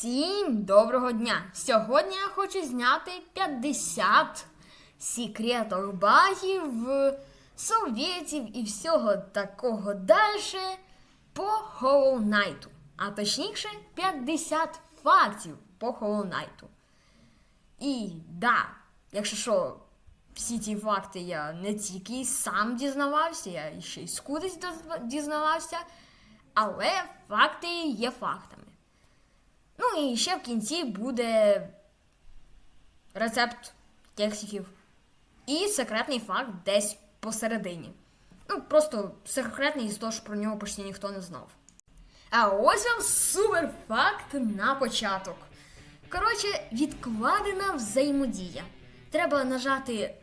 Всім доброго дня! Сьогодні я хочу зняти 50 секретів багів, совєтів і всього такого далі по Hollow Knight. А точніше 50 фактів по Hollow Knight. І да, якщо що, всі ці факти я не тільки сам дізнавався, я ще й скудись дізнавався, але факти є фактами. Ну і ще в кінці буде рецепт кексиків. І секретний факт десь посередині. Ну, просто секретний із того, що про нього почти ніхто не знав. А ось вам супер факт на початок. Коротше, відкладена взаємодія. Треба нажати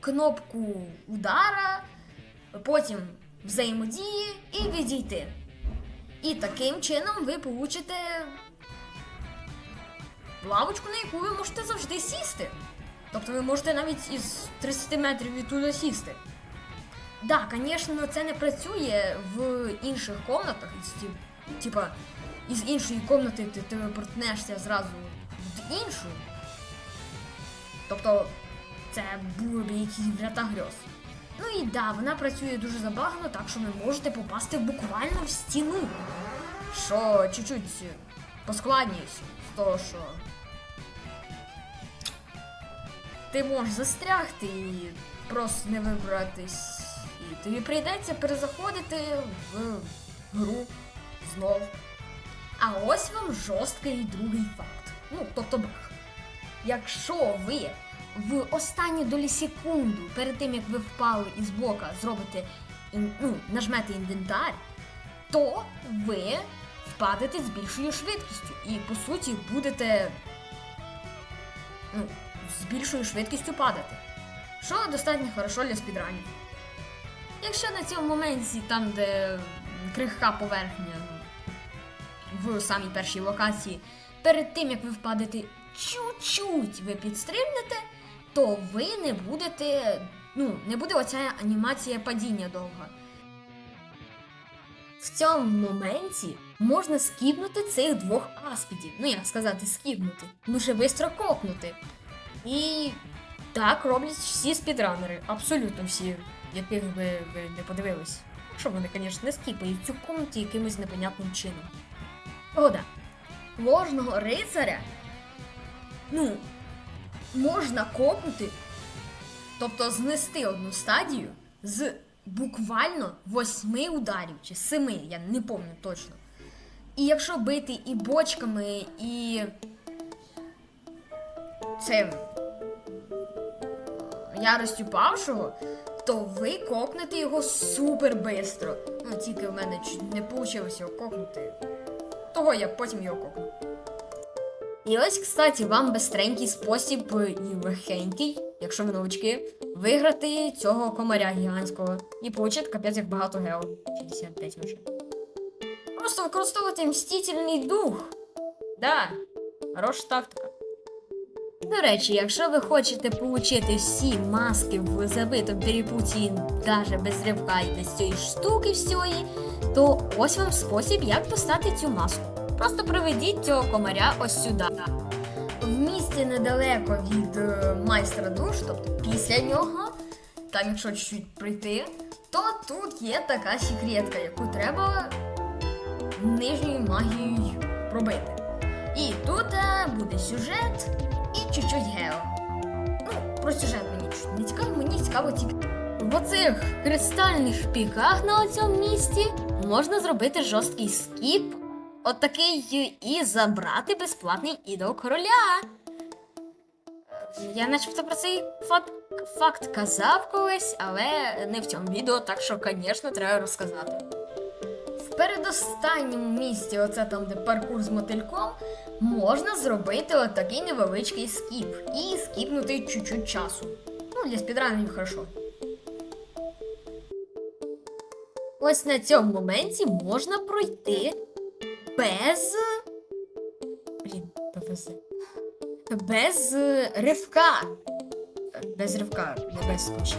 кнопку удара, потім взаємодії і відійти. І таким чином ви получите лавочку, на яку ви можете завжди сісти. Тобто ви можете навіть із 30 метрів відтуди сісти. Так, да, звісно, це не працює в інших комнатах. Типа, із іншої комнати ти, ти портнешся зразу в іншу. Тобто, це було б якийсь врята грьоз. Ну і да, вона працює дуже забагано, так що ви можете попасти буквально в стіну. Що чуть-чуть поскладніше того, що ти можеш застрягти і просто не вибратись. І тобі прийдеться перезаходити в гру знов. А ось вам жорсткий другий факт. Ну, тобто баг. Якщо ви в останню долі секунду перед тим, як ви впали із блока, зробите ну, нажмете інвентар, то ви впадете з більшою швидкістю і по суті будете ну, з більшою швидкістю падати. Що достатньо хорошо для спідранів. Якщо на цьому моменті, там, де крихка поверхня в самій першій локації, перед тим як ви впадете чуть-чуть ви підстрибнете, то ви не будете. Ну, не буде оця анімація падіння довга. В цьому моменті можна скіпнути цих двох аспідів. Ну, як сказати, скіпнути. Дуже швидко копнути. І так роблять всі спідранери. Абсолютно всі, яких би ви не подивились. Що вони, звісно, не скіпають цю комнаті якимось непонятним чином. О, да. Ложного рицаря. Ну, можна копнути, тобто знести одну стадію з буквально восьми ударів чи семи, я не пам'ятаю точно. І якщо бити і бочками, і цим яростю павшого, то ви кокнете його супер бистро. Ну, тільки в мене не вийшло його кокнути. Того я потім його кокну. І ось, кстати, вам бистренький спосіб е, і легенький, якщо ви новички, виграти цього комаря гігантського. І получити капець як багато гео. 65 вже. Просто використовувати мстительний дух. Да, хороша тактика. До речі, якщо ви хочете отримати всі маски в забитому перепуті навіть без ривка і без цієї штуки всьої, то ось вам спосіб, як достати цю маску. Просто приведіть цього комаря ось сюди. В місті недалеко від е, майстра душ, тобто після нього, там якщо чуть-чуть прийти, то тут є така секретка, яку треба нижньою магією пробити. І тут е, буде сюжет і чуть-чуть гео. Ну, про сюжет мені чуть не цікаво, мені цікаво тільки. В оцих кристальних піках на цьому місці можна зробити жорсткий скіп, отакий і забрати безплатний ідол короля. Я начебто про цей факт, факт казав колись, але не в цьому відео, так що, звісно, треба розказати. Передостанньому місці, оце там, де паркур з мотильком, можна зробити отакий невеличкий скіп і скіпнути чуть-чуть часу. Ну, для спідранів хорошо. Ось на цьому моменті можна пройти без. Блін, ПВЗ. Без ривка. Без ривка, не без скочів.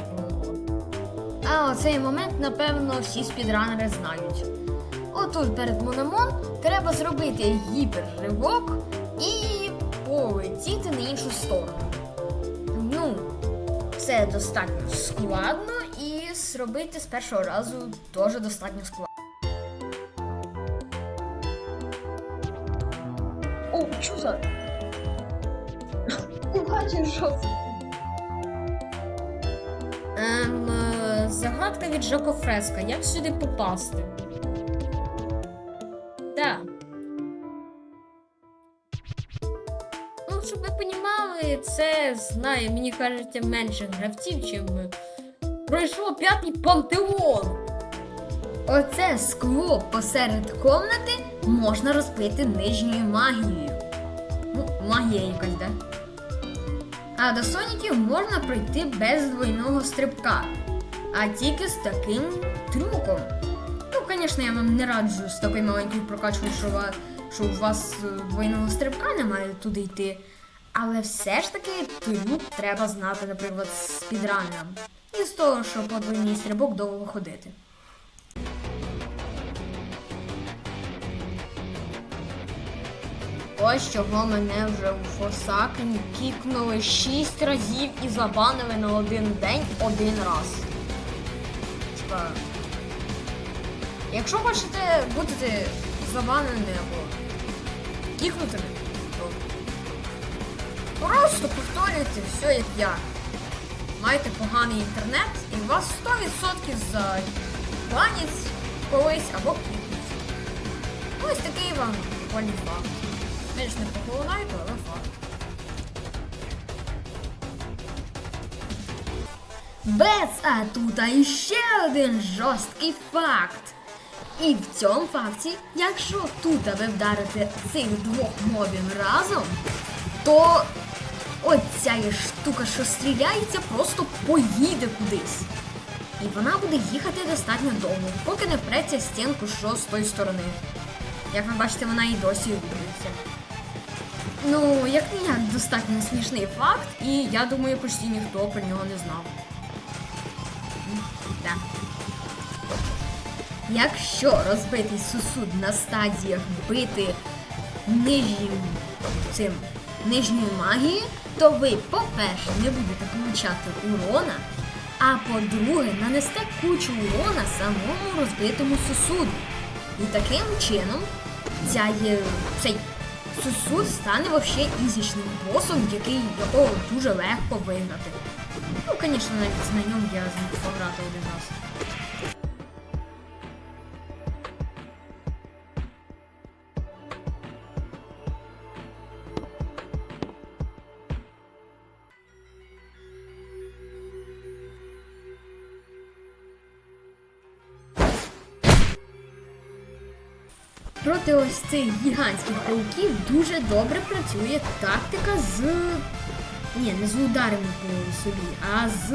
А оцей момент, напевно, всі спідранери знають. Отут перед Мономон треба зробити гіперривок і полетіти на іншу сторону. Ну, це достатньо складно і зробити з першого разу теж достатньо складно. О, що за? Ти що? Ем, е, загадка від Жоко Фреска. Як сюди попасти? Це знає, мені кажеться, менше гравців, чим е, пройшло п'ятий пантеон. Оце скло посеред комнати можна розбити нижньою магією. Ну, магія якась, да? А до соніків можна пройти без двойного стрибка, а тільки з таким трюком. Ну, звісно, я вам не раджу з такою маленькою прокачкою, що, у вас е, двойного стрибка немає туди йти. Але все ж таки трюк треба знати, наприклад, з підранням. І з того, що по двойний стрибок довго ходити. Ось чого мене вже у Форсакені кікнули 6 разів і забанили на один день один раз. Типа. Якщо хочете бути забаненими або кікнутими, просто повторюйте все як я. Майте поганий інтернет і у вас 100% за банять колись або кікнуть. Ось такий вам прикольний факт. Менш не поголонайте, але факт. Без а тут іще один жорсткий факт. І в цьому факті, якщо тут ви вдарите цих двох мобів разом, то оця є штука, що стріляється, просто поїде кудись. І вона буде їхати достатньо довго, поки не впреться стінку, що з тої сторони. Як ви бачите, вона і досі рухається. Ну, як ніяк достатньо смішний факт, і я думаю, почти ніхто про нього не знав. Так. Якщо розбитий сусуд на стадіях бити нижнім цим нижньою магією, то ви, по-перше, не будете получати урона, а по-друге, нанесте кучу урона самому розбитому сусуду. І таким чином ця, цей сусуд стане вообще ізічним босом, який, якого дуже легко виграти. Ну, звісно, навіть на ньому я зміг пограти один раз. Проти ось цих гігантських пауків дуже добре працює тактика з. Ні, не з ударами по собі, а з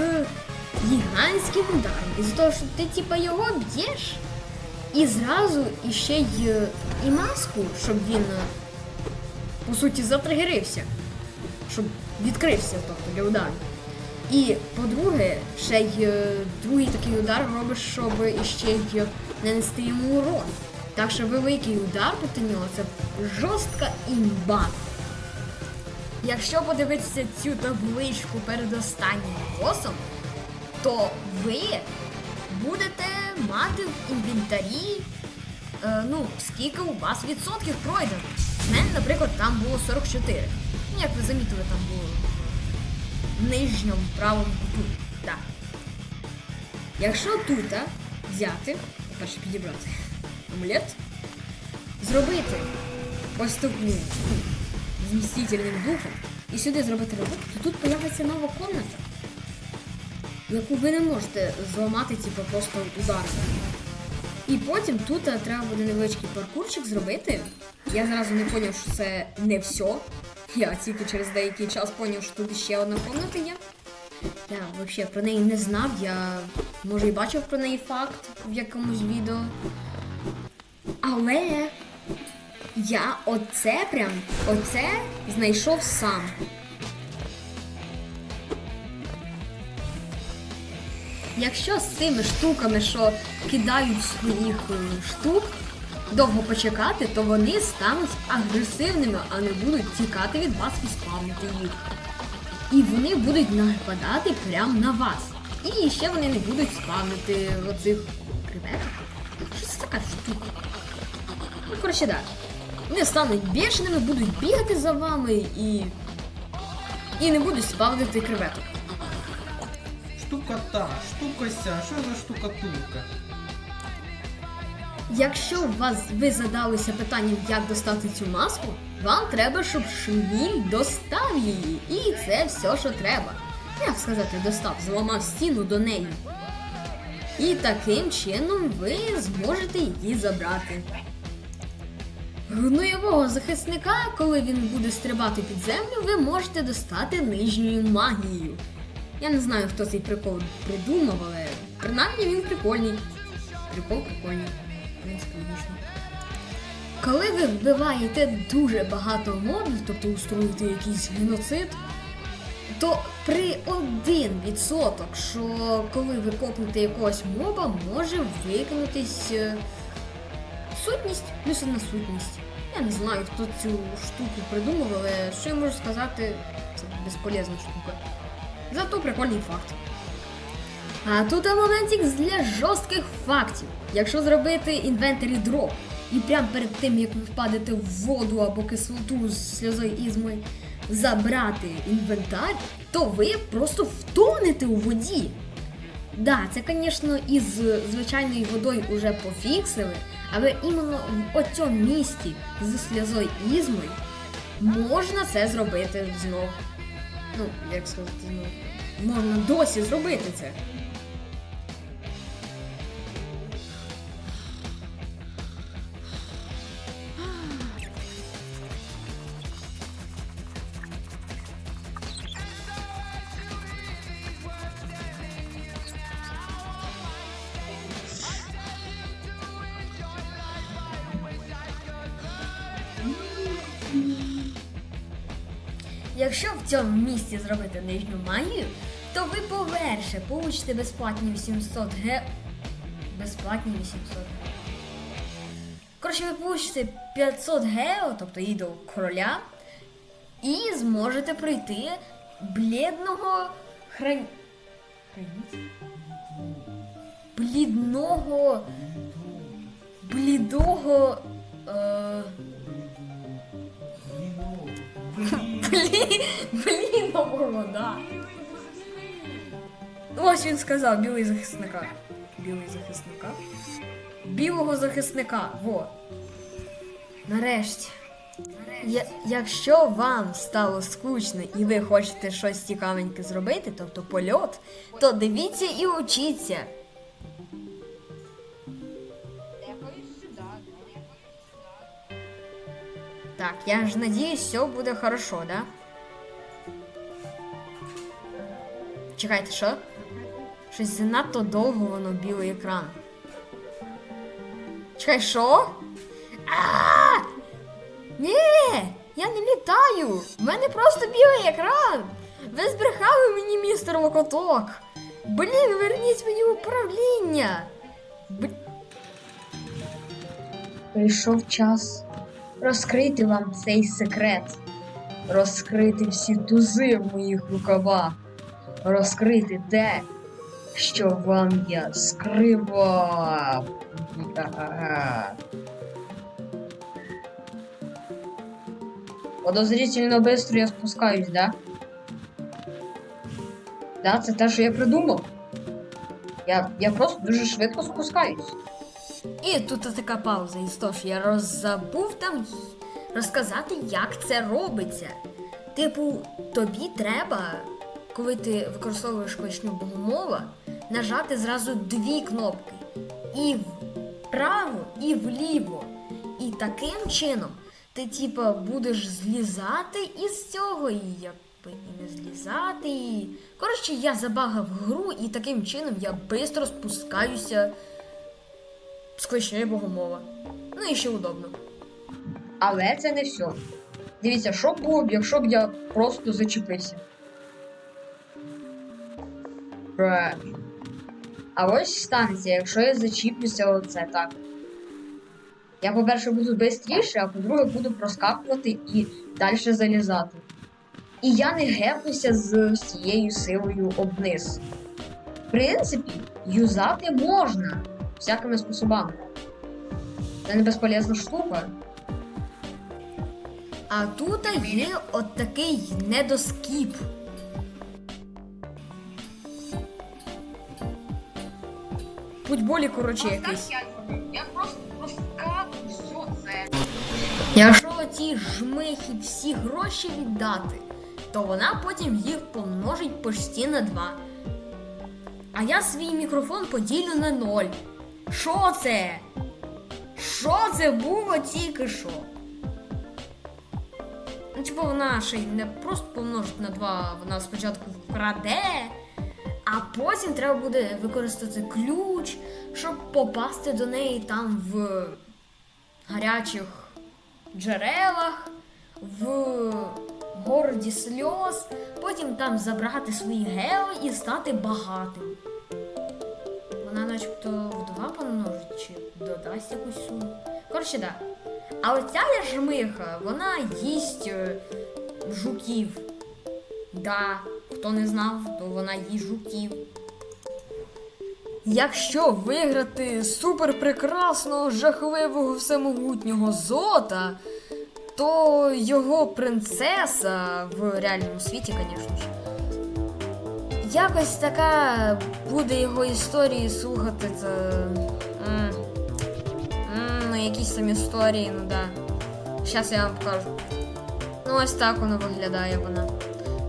гігантським ударом. Із-за того, що ти типа його б'єш і зразу іще й і маску, щоб він по суті затригерився. Щоб відкрився, тобто для удару. І по-друге, ще й е, другий такий удар робиш, щоб іще й нанести йому урон. Так що великий удар проти нього це жорстка імба. Якщо подивитися цю табличку перед останнім босом, то ви будете мати в інвентарі, е, ну, скільки у вас відсотків пройдено. У мене, наприклад, там було 44. Ну, як ви замітили, там було в нижньому правому куту. Так. Якщо тут взяти, перше підібрати амулет, зробити ось змістительним духом і сюди зробити роботу, то тут появиться нова комната, яку ви не можете зламати, типу, просто ударом. І потім тут треба буде невеличкий паркурчик зробити. Я зразу не зрозумів, що це не все. Я тільки через деякий час зрозумів, що тут ще одна комната є. Я взагалі про неї не знав, я може і бачив про неї факт в якомусь відео. Але я оце прям, оце знайшов сам. Якщо з цими штуками, що кидають своїх е, штук, довго почекати, то вони стануть агресивними, а не будуть тікати від вас і спавнити їх. І вони будуть нападати прямо на вас. І ще вони не будуть спавнити оцих креветок. Що це така штука? Ну, коротше, так. Вони стануть бешеними, будуть бігати за вами і. І не будуть спавнити креветок. Штука та, штука ся, що за штукатурка? Якщо вас ви задалися питанням, як достати цю маску, вам треба, щоб шміль достав її. І це все, що треба. Як сказати, достав, зламав стіну до неї. І таким чином ви зможете її забрати. Гноєвого захисника, коли він буде стрибати під землю, ви можете достати нижньою магією. Я не знаю, хто цей прикол придумав, але принаймні він прикольний. Прикол прикольний. Коли ви вбиваєте дуже багато мобів, тобто устроїте якийсь геноцид, то при 1%, що коли ви копнете якогось моба, може викинутись е, сутність, плюс одна сутність. Я не знаю, хто цю штуку придумав, але що я можу сказати, це безполезна штука. Зато прикольний факт. А тут моментик для жорстких фактів. Якщо зробити інвентарі дроп і прямо перед тим, як ви впадете в воду або кислоту з сльозою ізми, забрати інвентар, то ви просто втонете у воді. Да, це, звісно, із звичайною водою вже пофіксили, але іменно в оцьому місті з сльозою ізмою можна це зробити знов. Ну, як сказати, знов. Можна досі зробити це. Цьому місці зробити нижню магію, то ви по-перше получите безплатні 800 ге. Безплатні 800 ге. Коротше, ви получите 500 гео, тобто ідол короля, і зможете пройти блідного хран... Блідного. Блідого. Е... Блін, блін, да. Ось він сказав, білий захисника. Білий захисника. Білого захисника. Во. Нарешті. Я, якщо вам стало скучно і ви хочете щось цікавеньке зробити, тобто польот, то дивіться і учіться. Так, я ж надіюсь, все буде хорошо, да? Чекайте, що? Щось занадто довго воно білий екран. Чекай, що? А! Ні! Я не літаю! У мене просто білий екран! Ви збрехали мені, містер Локоток! Блін, верніть мені управління! Б... Прийшов час розкрити вам цей секрет, розкрити всі тузи в моїх рукавах, розкрити те, що вам я скривав. Подозрительно быстро я спускаюсь, да? Да, це те, що я придумав. Я, я просто дуже швидко спускаюсь. І тут така пауза того, що я роззабув там розказати, як це робиться. Типу, тобі треба, коли ти використовуєш кличню богомова, нажати зразу дві кнопки. І вправо, і вліво. І таким чином ти, типа, будеш злізати із цього, і якби і не злізати. І... Коротше, я забагав гру, і таким чином я швидко спускаюся з богомова. Ну і ще удобно. Але це не все. Дивіться, що було б, якщо б я просто зачепився. Правильно. А ось станція, якщо я зачіплюся оце так. Я, по-перше, буду швидше, а по-друге, буду проскакувати і далі залізати. І я не гепнуся з всією силою обниз. В принципі, юзати можна всякими способами. Це не безполезна штука. А тут є от такий недоскіп. Будь болі, коротше, якийсь. Я просто проскакую все це. Якщо ці жмихи всі гроші віддати, то вона потім їх помножить почти на 2. А я свій мікрофон поділю на 0. Що це? Що це було тільки що? Ну, типу, вона ще й не просто помножить на 2, вона спочатку вкраде, а потім треба буде використати ключ, щоб попасти до неї там в гарячих джерелах, в городі сльоз, потім там забрати свої гео і стати багатим. Вона начебто в два помножить чи додасть якусь суму. Коротше, да. А оця я жмиха, вона їсть е, жуків. Да, хто не знав, то вона їсть жуків. Якщо виграти супер прекрасного, жахливого всемогутнього зота, то його принцеса в реальному світі, звісно ж. Якось така буде його історії слухати. Це... м, м, ну, якісь там історії, ну да. Зараз я вам покажу. Ну, ось так воно виглядає вона.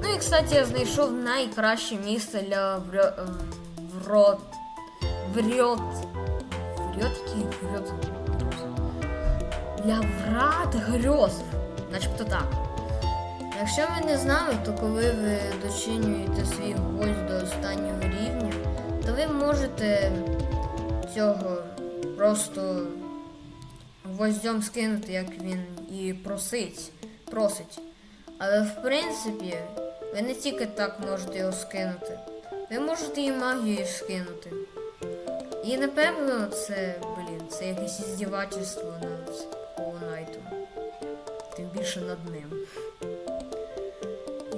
Ну і, кстати, я знайшов найкраще місце для врьо... врот... Врьот... Врьот який врьот? Для врат грьоз. Начебто так. Якщо ви не знали, то коли ви дочинюєте свій гвоздь до останнього рівня, то ви можете цього просто гвоздем скинути, як він і просить. просить. Але в принципі, ви не тільки так можете його скинути, ви можете і магією скинути. І напевно це, блін, це якесь іздівательство над Холонайтом. Тим більше над ним.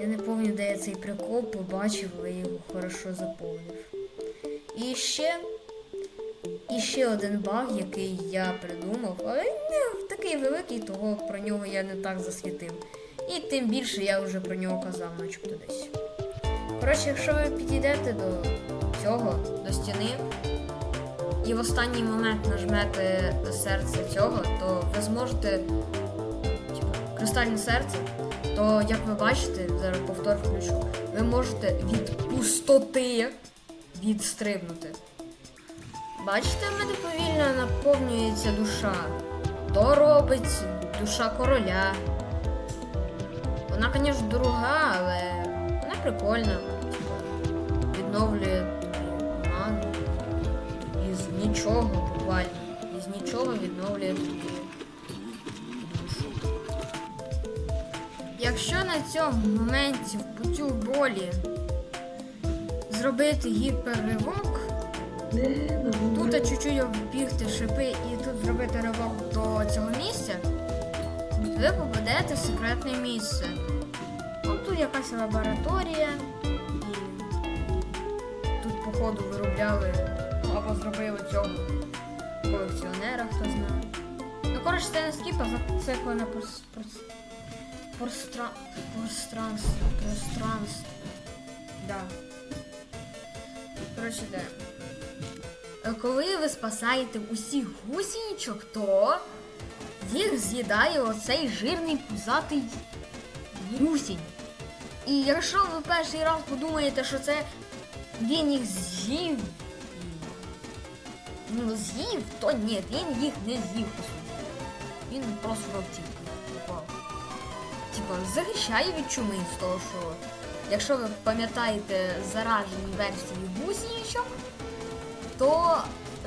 Я не пам'ятаю, де я цей прикол побачив, але я його хорошо заповнив. І ще. І ще один баг, який я придумав, але не такий великий, того про нього я не так засвітив. І тим більше я вже про нього казав, начебто десь. Коротше, якщо ви підійдете до цього, до стіни, і в останній момент нажмете серце цього, то ви зможете. Типу, кристальне серце, то як ви бачите, зараз повтор включу, ви можете від пустоти відстрибнути. Бачите, в мене повільно наповнюється душа. То робить душа короля. Вона, звісно, дорога, але вона прикольна. Відновлює ману. Із нічого буквально. Із нічого відновлює тобі Якщо на цьому моменті в путю болі зробити гіперривок, тут чуть-чуть оббігти шипи і тут зробити ривок до цього місця, ви попадете в секретне місце. От тут якась лабораторія, і тут, походу, виробляли ну, або зробили цього колекціонера, хто знає. Ну, коротше, це не скіп, а зациклене прос- прос- простра... пространство. Пространство. Да. Коротше, де. Коли ви спасаєте усіх гусінічок, то їх з'їдає оцей жирний пузатий гусінь. І якщо ви перший раз подумаєте, що це він їх з'їв, ну з'їв, то ні, він їх не з'їв. Він просто в роті попав. Типа, захищає від чуми з того, що якщо ви пам'ятаєте заражені версії гусінічок, то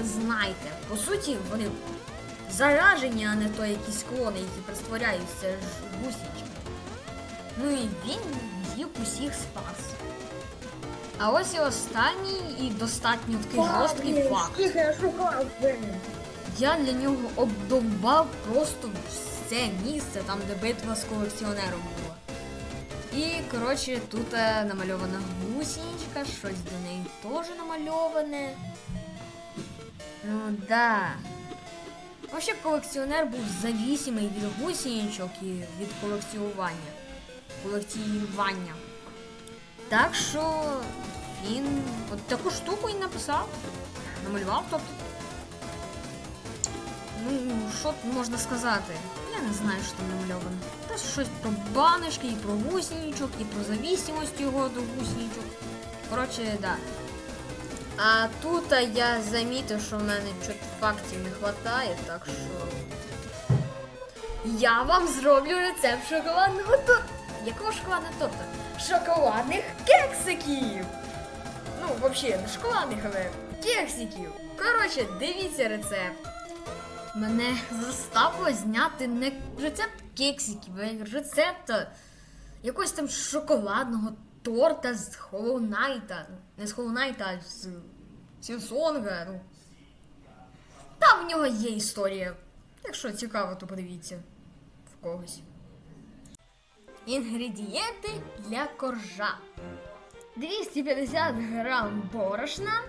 знайте, по суті, вони заражені, а не то якісь клони, які притворяються гусінчиками. Ну і він їх усіх спас. А ось і останній і достатньо такий жорсткий факт. Я. Я для нього обдовбав просто все місце, там, де битва з колекціонером була. І, коротше, тут е, намальована гусіничка, щось до неї теж намальоване. Ну да. Вообще колекціонер був завісимий від гусіничок і від колекціювання. Колекціювання. Так що він от таку штуку і написав. Намалював, тобто. Ну, що можна сказати? Я не знаю, що там намальовано. Просто щось про баночки, і про гусеничок, і про зависимость його до гусеничок. Коротше, да. А тут я замітив, що в мене чуть фактів не вистачає, так що. Я вам зроблю рецепт шоколадного торта. Якого шоколадного торта? Шоколадних кексиків! Ну, взагалі, не шоколадних, але кексиків. Коротше, дивіться рецепт. Мене заставило зняти не рецепт кексиків, а рецепт е, якогось там шоколадного торта з Knight. Не з Knight, а з Сінсонга. Ну. Там в нього є історія. Якщо цікаво, то подивіться в когось. Інгредієнти для коржа. 250 грам борошна,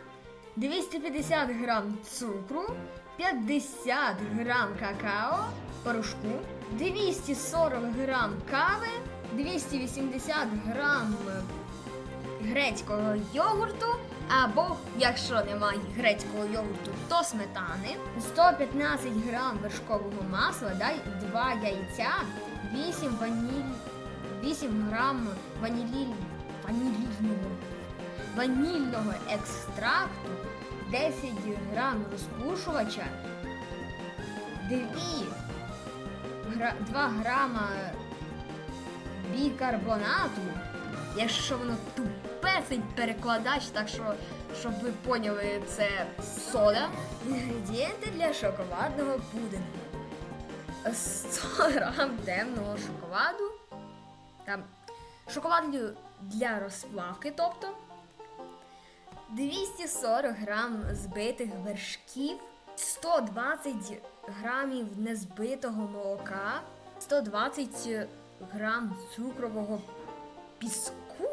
250 грам цукру, 50 грам какао, порошку, 240 грам кави, 280 грам грецького йогурту, або, якщо немає грецького йогурту, то сметани, 115 грам вершкового масла, дай 2 яйця, 8 ваніль, 8 грам ванілі, ванільного, ванільного екстракту, 10 грам розпушувача, 2, 2 грама бікарбонату, якщо воно тупесить перекладач, так що, щоб ви поняли, це сода. Інгредієнти для шоколадного пудингу. 100 грам темного шоколаду. Там шоколад для- розплавки, тобто 240 грам збитих вершків, 120 грамів незбитого молока, 120 грам цукрового піску,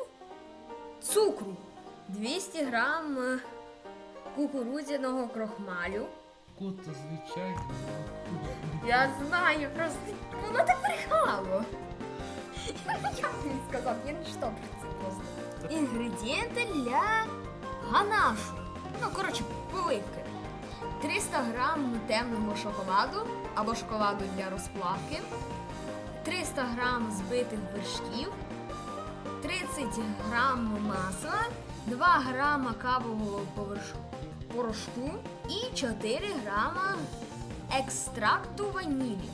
цукру, 200 грам е, кукурудзяного крохмалю. Кот звичайно. Я знаю, просто воно так брехало. Я б не сказав, я не читав про це просто. Інгредієнти для ганашу. Ну, коротше, поливки. 300 грам темного шоколаду або шоколаду для розплавки, 300 грам збитих вершків, 30 грам масла, 2 грама кавового порошку і 4 грама екстракту ванілі.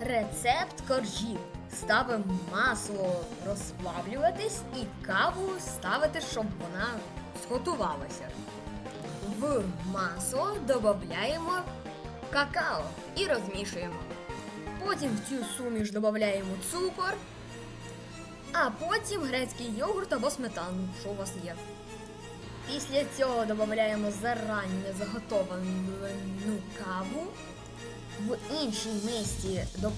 Рецепт коржів. Ставимо масло розплавлюватись і каву ставити, щоб вона зготувалася. В масло додаємо какао і розмішуємо. Потім в цю суміш додаємо цукор, а потім грецький йогурт або сметану, що у вас є. Після цього додаємо зарані заготовану каву. В іншій мисці до...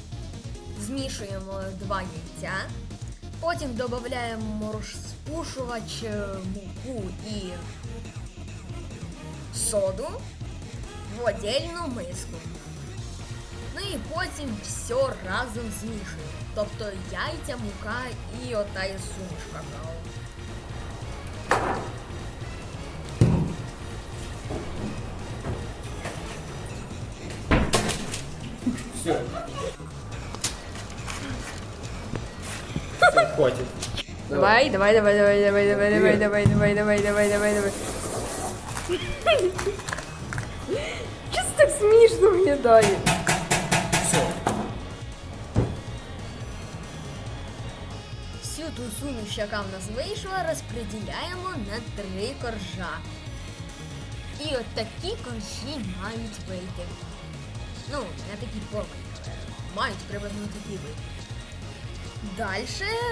змішуємо два яйця. Потім додаємо розпушувач, е, муку і соду в отдельну миску. Ну і потім все разом змішуємо. Тобто яйця, мука і ота є суміш какао. Все. Все. Давай, давай, давай, давай, давай, давай, давай, давай, давай, давай, давай, давай, давай. Чого так смішно виглядає? Все. Всю ту суміш, яка в нас вийшла, розподіляємо на три коржа. І от такі коржі мають вийти. Ну, не такі але мають приблизно такі вийти. Далі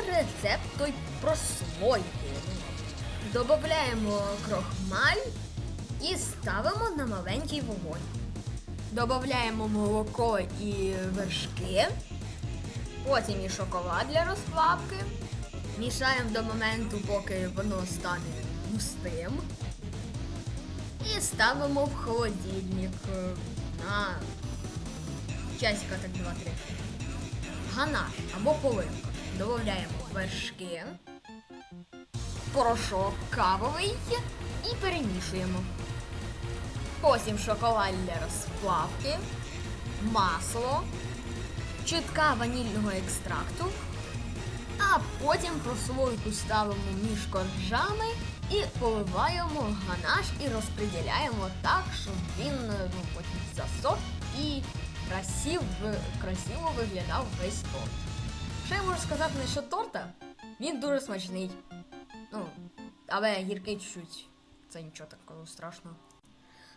рецепт той прослойки. Додаємо крохмаль і ставимо на маленький вогонь. Додаємо молоко і вершки. Потім і шоколад для розплавки. Мішаємо до моменту, поки воно стане густим. І ставимо в холодильник е, на часика так 2-3. Ганаш або поливка. Додаємо вершки, порошок кавовий і перемішуємо. Потім шоколад для розплавки, масло, чутка ванільного екстракту, а потім прослойку ставимо між коржами і поливаємо ганаш і розподіляємо так, щоб він ну, потім засох і красив, красиво виглядав весь торт. Що я можу сказати насчет торта? Він дуже смачний. Ну, але гіркий чуть-чуть. Це нічого такого страшного.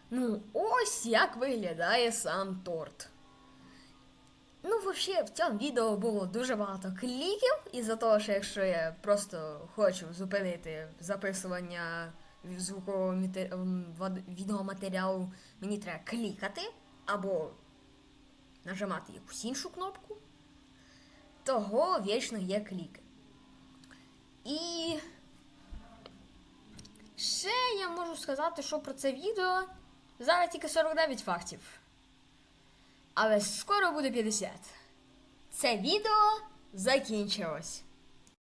Ну, ось як виглядає сам торт. Ну, взагалі, в цьому відео було дуже багато кліків, із-за того, що якщо я просто хочу зупинити записування звукового мете- ем, відеоматеріалу, мені треба клікати або нажимати якусь іншу кнопку. Того вічно є кліки. І ще я можу сказати, що про це відео зараз тільки 49 фактів. Але скоро буде 50. Це відео закінчилось.